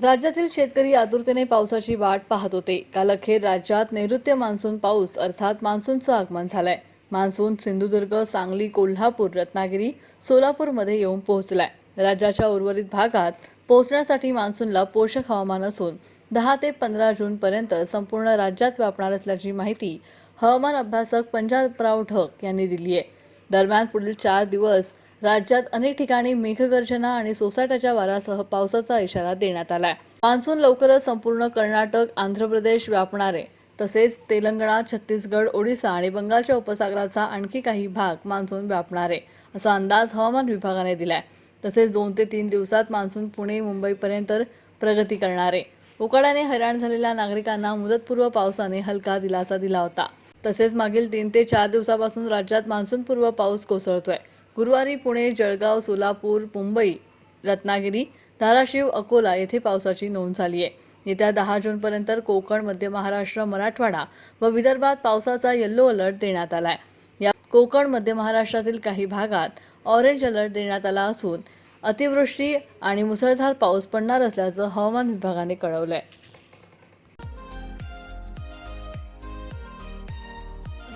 राज्यातील शेतकरी आतुरतेने पावसाची वाट पाहत होते. काल अखेर राज्यात नैऋत्य मान्सून पाऊस अर्थात मान्सूनचं आगमन झालंय. मान्सून सिंधुदुर्ग सांगली कोल्हापूर रत्नागिरी सोलापूरमध्ये येऊन पोहोचलाय. राज्याच्या उर्वरित भागात पोहोचण्यासाठी मान्सूनला पोषक हवामान असून दहा ते पंधरा जूनपर्यंत संपूर्ण राज्यात व्यापणार असल्याची माहिती हवामान अभ्यासक पंजाबराव ढक यांनी दिली आहे दरम्यान पुढील चार दिवस राज्यात अनेक ठिकाणी मेघगर्जना आणि सोसाट्याच्या वारासह पावसाचा इशारा देण्यात आलाय. मान्सून लवकरच संपूर्ण कर्नाटक आंध्र प्रदेश व्यापणार. आहे तसेच तेलंगणा छत्तीसगड ओडिसा आणि बंगालच्या उपसागराचा आणखी काही भाग मान्सून व्यापणार आहे असा अंदाज हवामान विभागाने दिलाय. तसेच दोन ते तीन दिवसात मान्सून पुणे मुंबईपर्यंत प्रगती करणार. आहे उकाड्याने हैराण झालेल्या नागरिकांना मुदतपूर्व पावसाने हलका दिलासा दिला होता. तसेच मागील तीन ते चार दिवसापासून राज्यात मान्सूनपूर्व पाऊस कोसळतोय. गुरुवारी पुणे जळगाव सोलापूर मुंबई रत्नागिरी धाराशिव अकोला येथे पावसाची नोंद झाली आहे. येत्या दहा जूनपर्यंत कोकण मध्य महाराष्ट्र मराठवाडा व विदर्भात पावसाचा येल्लो अलर्ट देण्यात आला आहे या कोकण मध्य महाराष्ट्रातील काही भागात ऑरेंज अलर्ट देण्यात आला असून अतिवृष्टी आणि मुसळधार पाऊस पडणार असल्याचं हवामान विभागाने कळवलं आहे